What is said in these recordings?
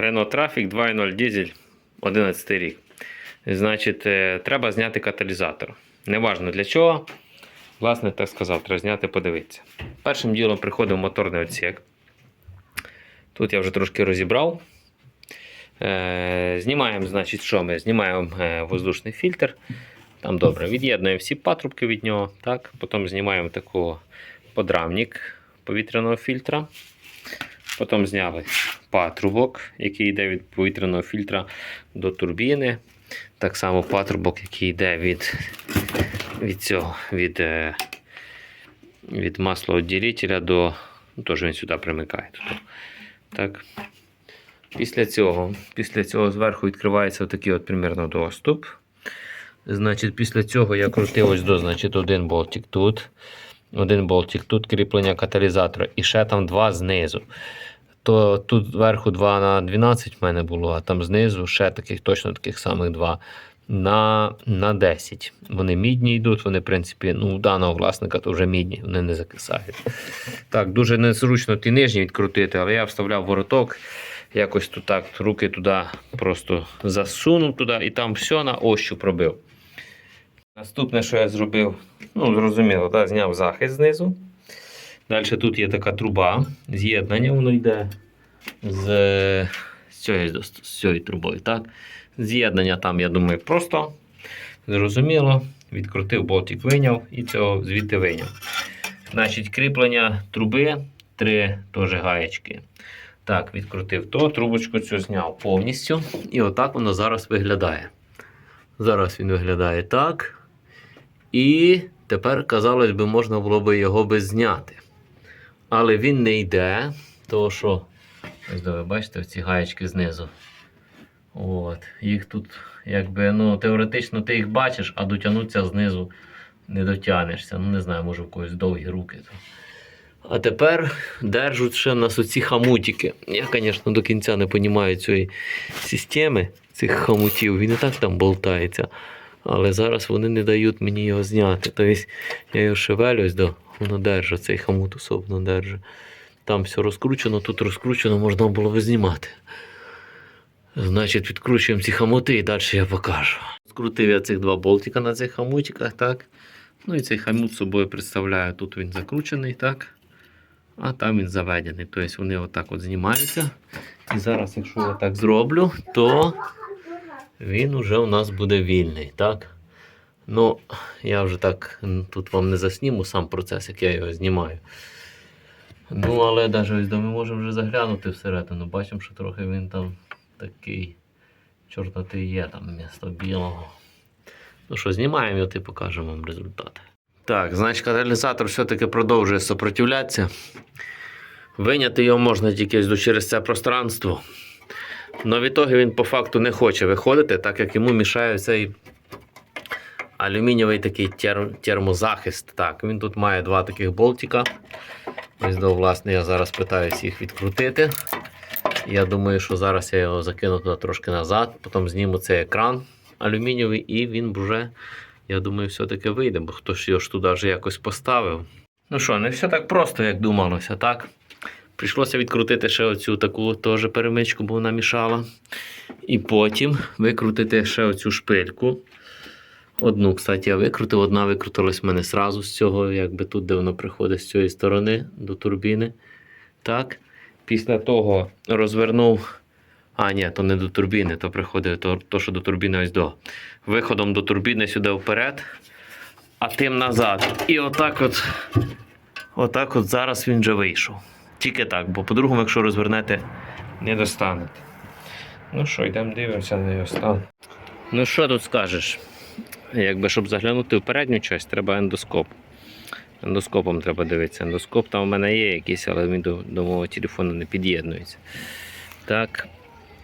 Renault Traffic 2.0 дизель 11 рік. Значить, е, треба зняти каталізатор. Неважно для чого. Власне, так сказав, треба зняти, подивитися. Першим ділом приходив моторний отсек. Тут я вже трошки розібрав. Е, знімаємо, значить, що ми? Знімаємо е, воздушний фільтр. Там добре, від'єднуємо всі патрубки від нього. Так? Потім знімаємо такого подрамник повітряного фільтра. Потім зняли патрубок, який йде від повітряного фільтра до турбіни. Так само патрубок, який йде від, від цього, від, е, від маслоотділителя до. Ну, теж він сюди примикає. Тут. Так. Після цього, після цього зверху відкривається отакий от примірно доступ. Значить, після цього я крутив ось до, значить, один болтик тут. Один болтик тут кріплення каталізатора. І ще там два знизу. То тут зверху 2 на 12 в мене було, а там знизу ще таких точно таких самих два на, на 10. Вони мідні йдуть, вони, в принципі, ну, у даного власника то вже мідні, вони не закисають. Так, дуже незручно ті нижні відкрутити, але я вставляв вороток. Якось тут так руки туди просто засунув туди і там все на ощу пробив. Наступне, що я зробив, ну, зрозуміло, да, зняв захист знизу. Далі тут є така труба, з'єднання, воно йде з, з, цією, з цією трубою. Так? З'єднання там, я думаю, просто зрозуміло. Відкрутив болтик, виняв і цього звідти виняв. Значить, кріплення труби, три теж гаєчки. Так, відкрутив то, трубочку цю зняв повністю. І отак воно зараз виглядає. Зараз він виглядає так. І тепер, казалось би, можна було би його би зняти. Але він не йде, тому що, ось ви бачите, ці гаєчки знизу. От, їх тут, якби, ну, теоретично ти їх бачиш, а дотягнутися знизу не дотягнешся. Ну, не знаю, може в когось довгі руки. А тепер держуть ще нас оці хамутики. Я, звісно, до кінця не розумію цієї системи, цих хамутів. Він і так там болтається. Але зараз вони не дають мені його зняти. Тобто я його шевелю, ось до, воно держить, цей хамут особливо держить. Там все розкручено, тут розкручено, можна було би знімати. Значить, відкручуємо ці хамути і далі я покажу. Скрутив я цих два болтика на цих хамутиках, так. Ну і цей хамут собою представляю. Тут він закручений, так. А там він заведений. Тобто вони отак от знімаються. І зараз, якщо я так зроблю, то він уже у нас буде вільний, так? Ну, я вже так тут вам не засніму сам процес, як я його знімаю. Ну, але навіть ось ми можемо вже заглянути всередину. Бачимо, що трохи він там такий чорнотий є там місто білого. Ну що, знімаємо його і покажемо вам результати. Так, значить, каталізатор все-таки продовжує сопротивлятися. Виняти його можна тільки через це пространство. Но в ітогі він по факту не хоче виходити, так як йому мішає цей алюмінієвий такий тер- термозахист. Так, він тут має два таких болтика. Ось до, власне, я зараз питаюся їх відкрутити. Я думаю, що зараз я його закину туди трошки назад, потім зніму цей екран алюмінієвий, і він вже, я думаю, все-таки вийде, бо хтось його ж туди вже якось поставив. Ну що, не все так просто, як думалося, так? Прийшлося відкрутити ще оцю таку теж перемичку, бо вона мішала. І потім викрутити ще оцю шпильку. Одну, кстати, я викрутив, одна викрутилась в мене зразу з цього, якби тут, де воно приходить з цієї сторони до турбіни. Так. Після того розвернув. А, ні, то не до турбіни, то приходить то, то, що до турбіни ось до. Виходом до турбіни сюди вперед, а тим назад. І отак от, отак от зараз він вже вийшов. Тільки так, бо по-другому, якщо розвернете, не достанете. Ну що, йдемо дивимося на його стан. Ну що тут скажеш? Якби щоб заглянути в передню часть, треба ендоскоп. Ендоскопом треба дивитися. Ендоскоп там у мене є якийсь, але він до, до мого телефону не під'єднується. Так,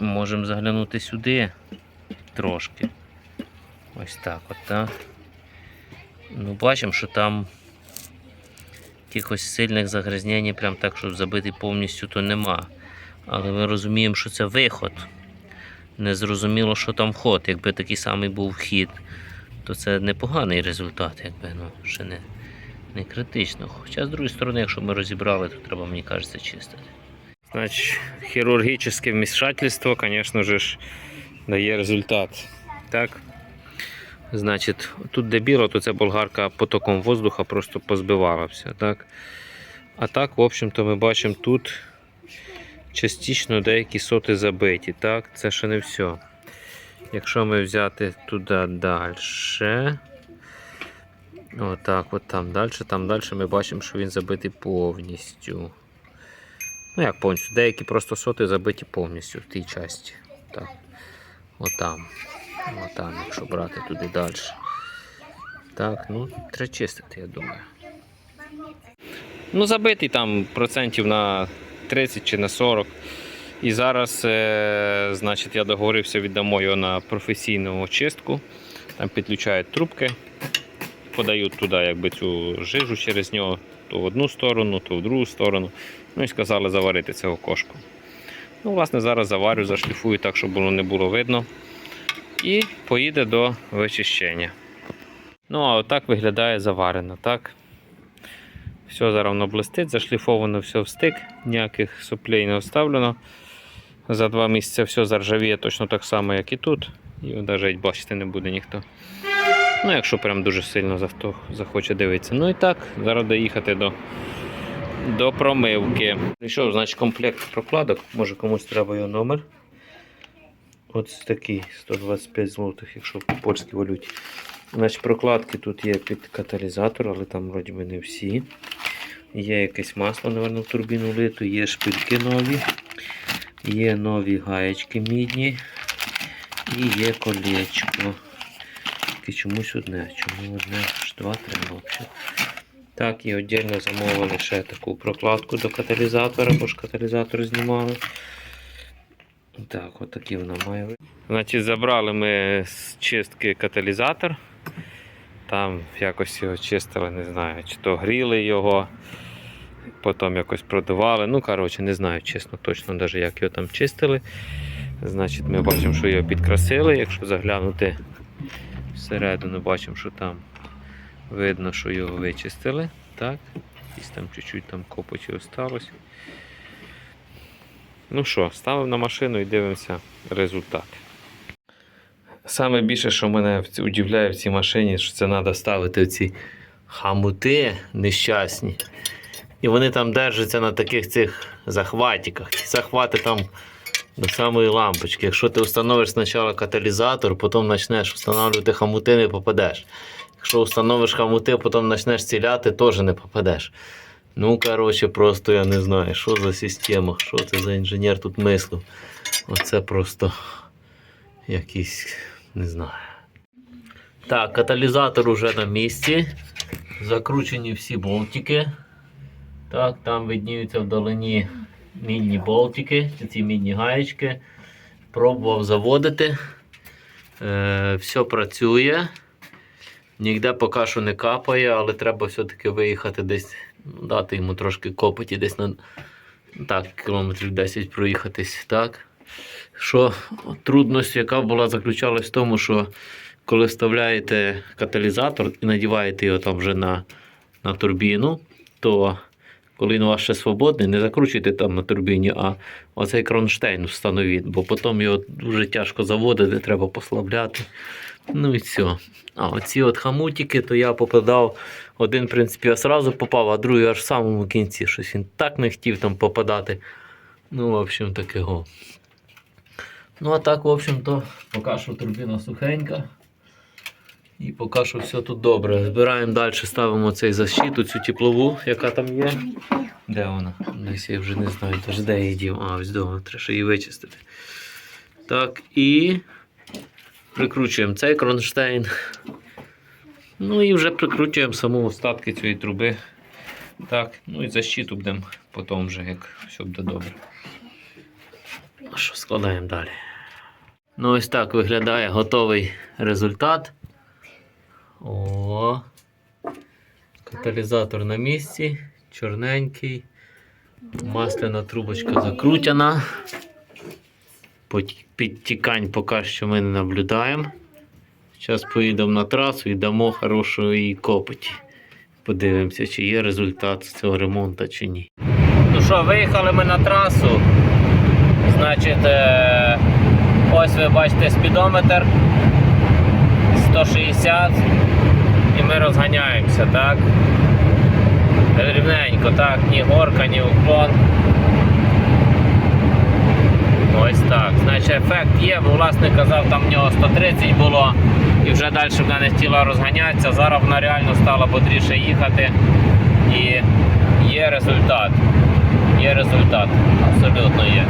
можемо заглянути сюди трошки. Ось так от, так. Ну, бачимо, що там якихось сильних загрязнень, прям так, щоб забити повністю, то нема. Але ми розуміємо, що це виход. Не зрозуміло, що там вход. Якби такий самий був вхід, то це непоганий результат, якби ну, ще не, не критично. Хоча, з другої сторони, якщо ми розібрали, то треба, мені кажеться, чистити. Значить, хірургічне вмішательство, звісно ж, дає результат. Так? Значить, тут де біло, то ця болгарка потоком воздуха просто позбивала все. Так? А так, в общем-то, ми бачимо тут частично деякі соти забиті. Так? Це ще не все. Якщо ми взяти туди далі. Отак, от там далі, там далі ми бачимо, що він забитий повністю. Ну як повністю, деякі просто соти забиті повністю в тій часті. Так. Отам. Отам, якщо брати туди далі. Так, ну, треба чистити, я думаю. Ну, забитий там процентів на 30 чи на 40. І зараз, е, значить, я договорився, віддамо його на професійну очистку. Там підключають трубки, подають туди якби, цю жижу через нього, то в одну сторону, то в другу сторону. Ну і сказали заварити це окошко. Ну, власне, зараз заварю, зашліфую так, щоб воно не було видно. І поїде до вичищення. Ну, а отак виглядає заварено, так? Все зараз блистить, зашліфовано все в стик, ніяких соплей не оставлено. За два місяці все заржавіє точно так само, як і тут. І навіть бачити не буде ніхто. Ну, якщо прям дуже сильно за захоче дивитися. Ну і так, зараз доїхати до, до промивки. Прийшов, значить, комплект прокладок. Може комусь треба його номер. Ось такий 125 злотих, якщо в польській валюті. Значить, прокладки тут є під каталізатор, але там вроді би не всі. Є якесь масло, напевно, в турбіну лито, є шпильки нові, є нові гаєчки мідні і є колечко. Тільки чомусь одне. Чому одне? Аж два треба взагалі. Так, і віддільно замовили ще таку прокладку до каталізатора, бо ж каталізатор знімали. Так, от такі вона має. Значить, забрали ми з чистки каталізатор. Там якось його чистили, не знаю, чи то гріли його, потім якось продували. Ну, коротше, не знаю, чесно, точно, навіть як його там чистили. Значить, ми бачимо, що його підкрасили. Якщо заглянути всередину, бачимо, що там видно, що його вичистили. Так, якісь там чуть-чуть там копоті осталось. Ну що, ставимо на машину і дивимося результат. Саме більше, що мене удивляє в цій машині, що це треба ставити ці хамути нещасні. І вони там держаться на таких цих захватиках. Ці захвати там до самої лампочки. Якщо ти встановиш спочатку каталізатор, потім почнеш встановлювати хамути, не попадеш. Якщо встановиш хамути, потім почнеш ціляти, теж не попадеш. Ну, коротше, просто я не знаю, що за система, що це за інженер тут мислив. Оце просто якийсь, не знаю. Так, каталізатор уже на місці. Закручені всі болтики. Так, там видніються вдалині мідні болтики, ці мідні гаєчки. Пробував заводити. Е, все працює. Ніде поки що не капає, але треба все-таки виїхати десь, ну, дати йому трошки копоті, десь на так, кілометрів 10 проїхатись. Так. Що трудність, яка була, заключалась в тому, що коли вставляєте каталізатор і надіваєте його там вже на, на турбіну, то коли він у вас ще свободний, не закручуйте там на турбіні, а оцей кронштейн встановіть, бо потім його дуже тяжко заводити, треба послабляти. Ну і все. А оці от хамутики, то я попадав. Один, в принципі, я сразу попав, а другий аж в самому кінці. Щось він так не хотів там попадати. Ну, в общем, такого. Ну, а так, в общем-то, поки що турбіна сухенька. І поки що все тут добре. Збираємо далі, ставимо цей защиту, цю теплову, яка там є. Де вона? Десь я вже не знаю, тож де її дів. А, ось дома, треба її вичистити. Так, і прикручуємо цей кронштейн. Ну і вже прикручуємо саму остатки цієї труби. Так, ну і защиту будемо потім вже, як все буде добре. Що складаємо далі? Ну, ось так виглядає готовий результат. О, каталізатор на місці, чорненький. Масляна трубочка закрутена. Пот- Підтікань поки що ми не наблюдаємо. Зараз поїдемо на трасу і дамо хорошої копоті. Подивимося, чи є результат з цього ремонту чи ні. Ну що, виїхали ми на трасу. Значить, е, ось ви бачите спідометр 160 і ми розганяємося, так? Рівненько, так, ні горка, ні уклон. Ось так. Значить, ефект є, бо власник казав, там в нього 130 було, і вже далі вона не хотіла розганятися. Зараз вона реально стала бодріше їхати. І є результат. Є результат. Абсолютно є.